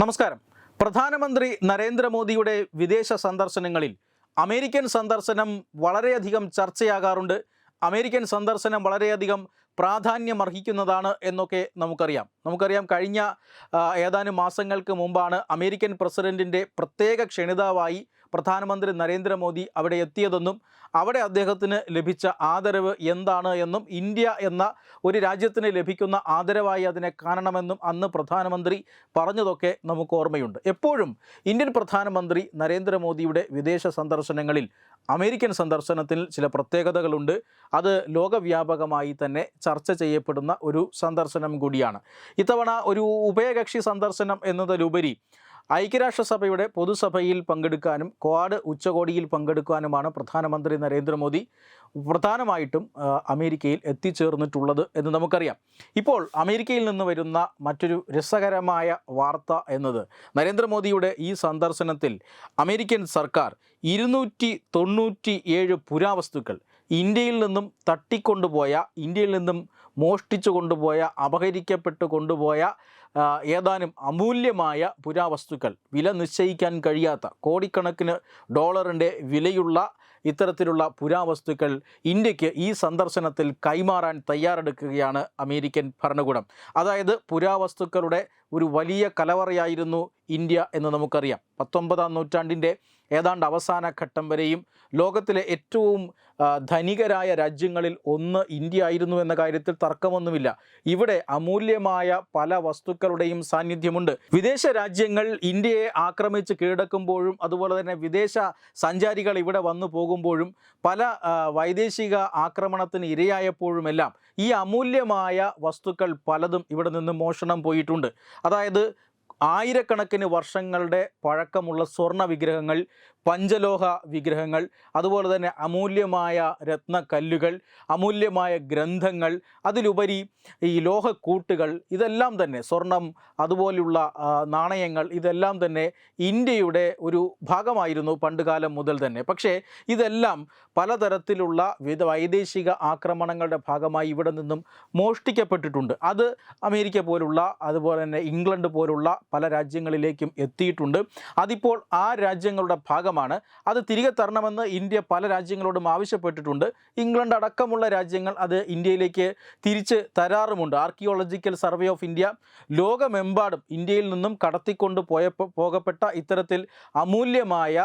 നമസ്കാരം. പ്രധാനമന്ത്രി നരേന്ദ്രമോദിയുടെ വിദേശ സന്ദർശനങ്ങളിൽ അമേരിക്കൻ സന്ദർശനം വളരെയധികം ചർച്ചയാകാറുണ്ട്. അമേരിക്കൻ സന്ദർശനം വളരെയധികം പ്രാധാന്യമർഹിക്കുന്നതാണ് എന്നൊക്കെ നമുക്കറിയാം. നമുക്കറിയാം കഴിഞ്ഞ ഏതാനും മാസങ്ങൾക്ക് മുമ്പാണ് അമേരിക്കൻ പ്രസിഡന്റിന്റെ പ്രത്യേക ക്ഷണിതാവായി പ്രധാനമന്ത്രി നരേന്ദ്രമോദി അവിടെ എത്തിയതെന്നും അവിടെ അദ്ദേഹത്തിന് ലഭിച്ച ആദരവ് എന്താണ് എന്നും ഇന്ത്യ എന്ന ഒരു രാജ്യത്തിന് ലഭിക്കുന്ന ആദരവായി അതിനെ കാണണമെന്നും അന്ന് പ്രധാനമന്ത്രി പറഞ്ഞതൊക്കെ നമുക്ക് ഓർമ്മയുണ്ട്. എപ്പോഴും ഇന്ത്യൻ പ്രധാനമന്ത്രി നരേന്ദ്രമോദിയുടെ വിദേശ സന്ദർശനങ്ങളിൽ അമേരിക്കൻ സന്ദർശനത്തിൽ ചില പ്രത്യേകതകളുണ്ട്. അത് ലോകവ്യാപകമായി തന്നെ ചർച്ച ചെയ്യപ്പെടുന്ന ഒരു സന്ദർശനം കൂടിയാണ്. ഇത്തവണ ഒരു ഉഭയകക്ഷി സന്ദർശനം എന്നതിലുപരി ഐക്യരാഷ്ട്രസഭയുടെ പൊതുസഭയിൽ പങ്കെടുക്കാനും ക്വാഡ് ഉച്ചകോടിയിൽ പങ്കെടുക്കാനുമാണ് പ്രധാനമന്ത്രി നരേന്ദ്രമോദി പ്രധാനമായിട്ടും അമേരിക്കയിൽ എത്തിച്ചേർന്നിട്ടുള്ളത് എന്ന് നമുക്കറിയാം. ഇപ്പോൾ അമേരിക്കയിൽ നിന്ന് വരുന്ന മറ്റൊരു രസകരമായ വാർത്ത എന്നത് നരേന്ദ്രമോദിയുടെ ഈ സന്ദർശനത്തിൽ അമേരിക്കൻ സർക്കാർ ഇരുന്നൂറ്റി തൊണ്ണൂറ്റി ഏഴ് പുരാവസ്തുക്കൾ ഇന്ത്യയിൽ നിന്നും തട്ടിക്കൊണ്ടുപോയ ഇന്ത്യയിൽ നിന്നും മോഷ്ടിച്ചു കൊണ്ടുപോയ അപഹരിക്കപ്പെട്ട് കൊണ്ടുപോയ ഏതാനും അമൂല്യമായ പുരാവസ്തുക്കൾ വില നിശ്ചയിക്കാൻ കഴിയാത്ത കോടിക്കണക്കിന് ഡോളറിന്റെ വിലയുള്ള ഇത്തരത്തിലുള്ള പുരാവസ്തുക്കൾ ഇന്ത്യയ്ക്ക് ഈ സന്ദർശനത്തിൽ കൈമാറാൻ തയ്യാറെടുക്കുകയാണ് അമേരിക്കൻ ഭരണകൂടം. അതായത് പുരാവസ്തുക്കളുടെ ഒരു വലിയ കലവറയായിരുന്നു ഇന്ത്യ എന്ന് നമുക്കറിയാം. പത്തൊമ്പതാം നൂറ്റാണ്ടിന്റെ ഏതാണ്ട് അവസാന ഘട്ടം വരെയും ലോകത്തിലെ ഏറ്റവും ധനികരായ രാജ്യങ്ങളിൽ ഒന്ന് ഇന്ത്യ ആയിരുന്നു എന്ന കാര്യത്തിൽ തർക്കമൊന്നുമില്ല. ഇവിടെ അമൂല്യമായ പല വസ്തുക്കളുടെയും സാന്നിധ്യമുണ്ട്. വിദേശ രാജ്യങ്ങൾ ഇന്ത്യയെ ആക്രമിച്ച് കീഴടക്കുമ്പോഴും അതുപോലെ തന്നെ വിദേശ സഞ്ചാരികൾ ഇവിടെ വന്നു പോകുമ്പോഴും പല വൈദേശിക ആക്രമണത്തിന് ഇരയായപ്പോഴുമെല്ലാം ഈ അമൂല്യമായ വസ്തുക്കൾ പലതും ഇവിടെ നിന്ന് മോഷണം പോയിട്ടുണ്ട്. അതായത് ആയിരക്കണക്കിന് വർഷങ്ങളുടെ പഴക്കമുള്ള സ്വർണ വിഗ്രഹങ്ങൾ പഞ്ചലോഹ വിഗ്രഹങ്ങൾ അതുപോലെ തന്നെ അമൂല്യമായ രത്നക്കല്ലുകൾ അമൂല്യമായ ഗ്രന്ഥങ്ങൾ അതിലുപരി ഈ ലോഹക്കൂട്ടുകൾ ഇതെല്ലാം തന്നെ സ്വർണം അതുപോലുള്ള നാണയങ്ങൾ ഇതെല്ലാം തന്നെ ഇന്ത്യയുടെ ഒരു ഭാഗമായിരുന്നു പണ്ടുകാലം മുതൽ തന്നെ. പക്ഷേ ഇതെല്ലാം പലതരത്തിലുള്ള വിധ വൈദേശിക ആക്രമണങ്ങളുടെ ഭാഗമായി ഇവിടെ നിന്നും മോഷ്ടിക്കപ്പെട്ടിട്ടുണ്ട്. അത് അമേരിക്ക പോലുള്ള അതുപോലെ തന്നെ ഇംഗ്ലണ്ട് പോലുള്ള പല രാജ്യങ്ങളിലേക്കും എത്തിയിട്ടുണ്ട്. അതിപ്പോൾ ആ രാജ്യങ്ങളുടെ ഭാഗമാണ് അത് തിരികെ തരണമെന്ന് ഇന്ത്യ പല രാജ്യങ്ങളോടും ആവശ്യപ്പെട്ടിട്ടുണ്ട്. ഇംഗ്ലണ്ട് അടക്കമുള്ള രാജ്യങ്ങൾ അത് ഇന്ത്യയിലേക്ക് തിരിച്ച് തരാറുമുണ്ട്. ആർക്കിയോളജിക്കൽ സർവേ ഓഫ് ഇന്ത്യ ലോകമെമ്പാടും ഇന്ത്യയിൽ നിന്നും കടത്തിക്കൊണ്ട് പോയ പോകപ്പെട്ട ഇത്തരത്തിൽ അമൂല്യമായ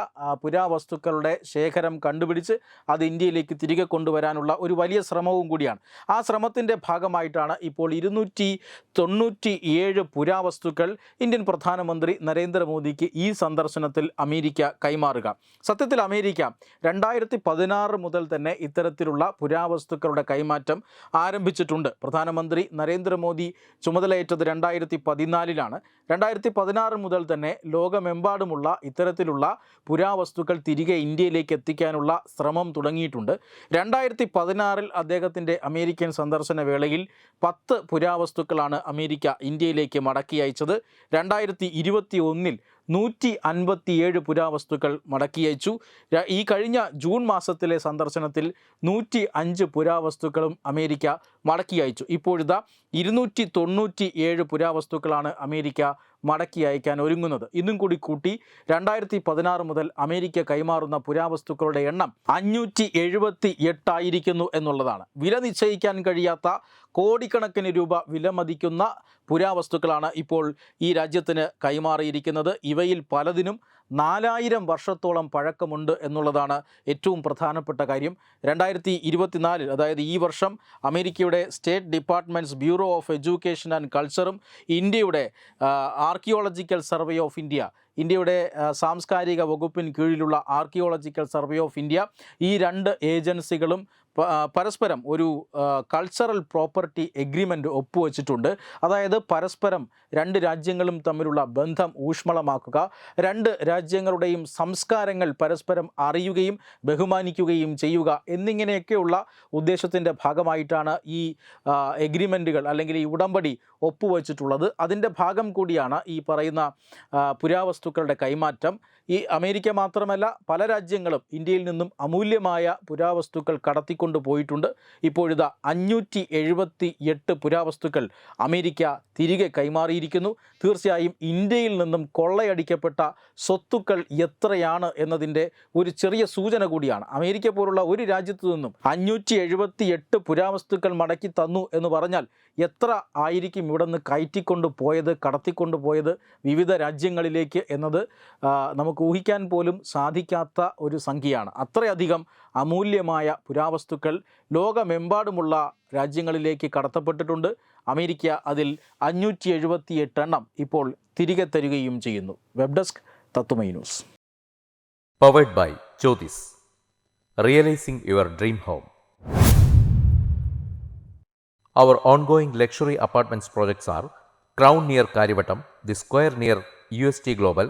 പുരാവസ്തുക്കളുടെ ശേഖരം കണ്ടുപിടിച്ച് അത് ഇന്ത്യയിലേക്ക് തിരികെ കൊണ്ടുവരാനുള്ള ഒരു വലിയ ശ്രമവും കൂടിയാണ്. ആ ശ്രമത്തിന്റെ ഭാഗമായിട്ടാണ് ഇപ്പോൾ ഇരുന്നൂറ്റി തൊണ്ണൂറ്റി ഏഴ് പുരാവസ്തുക്കൾ ഇന്ത്യൻ പ്രധാനമന്ത്രി നരേന്ദ്രമോദിക്ക് ഈ സന്ദർശനത്തിൽ അമേരിക്ക കൈമാറുക സത്യത്തിൽ അമേരിക്ക രണ്ടായിരത്തി പതിനാറ് മുതൽ തന്നെ ഇത്തരത്തിലുള്ള പുരാവസ്തുക്കളുടെ കൈമാറ്റം ആരംഭിച്ചിട്ടുണ്ട്. പ്രധാനമന്ത്രി നരേന്ദ്രമോദി ചുമതലയേറ്റത് രണ്ടായിരത്തി പതിനാലിലാണ് രണ്ടായിരത്തി പതിനാറ് മുതൽ തന്നെ ലോകമെമ്പാടുമുള്ള ഇത്തരത്തിലുള്ള പുരാവസ്തുക്കൾ തിരികെ ഇന്ത്യയിലേക്ക് എത്തിക്കാനുള്ള ശ്രമം തുടങ്ങിയിട്ടുണ്ട്. രണ്ടായിരത്തി പതിനാറിൽ അദ്ദേഹത്തിന്റെ അമേരിക്കൻ സന്ദർശന വേളയിൽ പത്ത് പുരാവസ്തുക്കളാണ് അമേരിക്ക ഇന്ത്യയിലേക്ക് മടക്കി അയച്ചത്. രണ്ടായിരത്തി ഇരുപത്തി ഒന്നിൽ നൂറ്റി അൻപത്തിയേഴ് പുരാവസ്തുക്കൾ മടക്കി അയച്ചു. ഈ കഴിഞ്ഞ ജൂൺ മാസത്തിലെ സന്ദർശനത്തിൽ നൂറ്റി അഞ്ച് പുരാവസ്തുക്കളും അമേരിക്ക മടക്കി അയച്ചു. ഇപ്പോഴിതാ ഇരുന്നൂറ്റി തൊണ്ണൂറ്റി ഏഴ് പുരാവസ്തുക്കളാണ് അമേരിക്ക മടക്കി അയക്കാൻ ഒരുങ്ങുന്നത്. ഇന്നും കൂടി കൂട്ടി രണ്ടായിരത്തി പതിനാറ് മുതൽ അമേരിക്ക കൈമാറുന്ന പുരാവസ്തുക്കളുടെ എണ്ണം അഞ്ഞൂറ്റി എഴുപത്തി എട്ടായിരിക്കുന്നു എന്നുള്ളതാണ്. വില നിശ്ചയിക്കാൻ കഴിയാത്ത കോടിക്കണക്കിന് രൂപ വിലമതിക്കുന്ന പുരാവസ്തുക്കളാണ് ഇപ്പോൾ ഈ രാജ്യത്തിന് കൈമാറിയിരിക്കുന്നത്. ഇവയിൽ പലതിനും നാലായിരം വർഷത്തോളം പഴക്കമുണ്ട് എന്നുള്ളതാണ് ഏറ്റവും പ്രധാനപ്പെട്ട കാര്യം. രണ്ടായിരത്തി ഇരുപത്തിനാലിൽ അതായത് ഈ വർഷം അമേരിക്കയുടെ state department's bureau of education and കൾച്ചറും ഇന്ത്യയുടെ ആർക്കിയോളജിക്കൽ സർവേ ഓഫ് ഇന്ത്യ ഇന്ത്യയുടെ സാംസ്കാരിക വകുപ്പിന് കീഴിലുള്ള ആർക്കിയോളജിക്കൽ സർവേ ഓഫ് ഇന്ത്യ. ഈ രണ്ട് ഏജൻസികളും പരസ്പരം ഒരു കൾച്ചറൽ പ്രോപ്പർട്ടി എഗ്രിമെന്റ് ഒപ്പുവെച്ചിട്ടുണ്ട്. അതായത് പരസ്പരം രണ്ട് രാജ്യങ്ങളും തമ്മിലുള്ള ബന്ധം ഊഷ്മളമാക്കുക രണ്ട് രാജ്യങ്ങളുടെയും സംസ്കാരങ്ങൾ പരസ്പരം അറിയുകയും ബഹുമാനിക്കുകയും ചെയ്യുക എന്നിങ്ങനെയൊക്കെയുള്ള ഉദ്ദേശത്തിന്റെ ഭാഗമായിട്ടാണ് ഈ എഗ്രിമെന്റുകൾ അല്ലെങ്കിൽ ഈ ഉടമ്പടി ഒപ്പുവച്ചിട്ടുള്ളത്. അതിന്റെ ഭാഗം കൂടിയാണ് ഈ പറയുന്ന ആ, പുരാവസ്തുക്കളുടെ കൈമാറ്റം ഈ അമേരിക്ക മാത്രമല്ല പല രാജ്യങ്ങളും ഇന്ത്യയിൽ നിന്നും അമൂല്യമായ പുരാവസ്തുക്കൾ കടത്തിക്കൊണ്ട് പോയിട്ടുണ്ട്. ഇപ്പോഴിതാ അഞ്ഞൂറ്റി എഴുപത്തി എട്ട് പുരാവസ്തുക്കൾ അമേരിക്ക തിരികെ കൈമാറിയിരിക്കുന്നു. തീർച്ചയായും ഇന്ത്യയിൽ നിന്നും കൊള്ളയടിക്കപ്പെട്ട സ്വത്തുക്കൾ എത്രയാണ് എന്നതിന്റെ ഒരു ചെറിയ സൂചന കൂടിയാണ്. അമേരിക്ക പോലുള്ള ഒരു രാജ്യത്തു നിന്നും അഞ്ഞൂറ്റി എഴുപത്തി എട്ട് പുരാവസ്തുക്കൾ മടക്കി തന്നു എന്ന് പറഞ്ഞാൽ എത്ര ആയിരിക്കും ഇവിടെ നിന്ന് കയറ്റിക്കൊണ്ട് പോയത് കടത്തിക്കൊണ്ട് പോയത് വിവിധ രാജ്യങ്ങളിലേക്ക് എന്നത് ആ, നമുക്ക് ഊഹിക്കാൻ പോലും സാധിക്കാത്ത ഒരു സംഖ്യയാണ് അത്രയധികം അമൂല്യമായ പുരാവസ്തുക്കൾ ലോകമെമ്പാടുമുള്ള രാജ്യങ്ങളിലേക്ക് കടത്തപ്പെട്ടിട്ടുണ്ട് അമേരിക്ക അതിൽ അഞ്ഞൂറ്റി എഴുപത്തിയെട്ട് എണ്ണം ഇപ്പോൾ തിരികെ തരികയും ചെയ്യുന്നു വെബ് ഡെസ്ക് തത്തുമൈ news Powered by Jyotis. Realizing your dream home. Our ongoing luxury apartments projects are Crown near Karivattam, The Square near UST Global,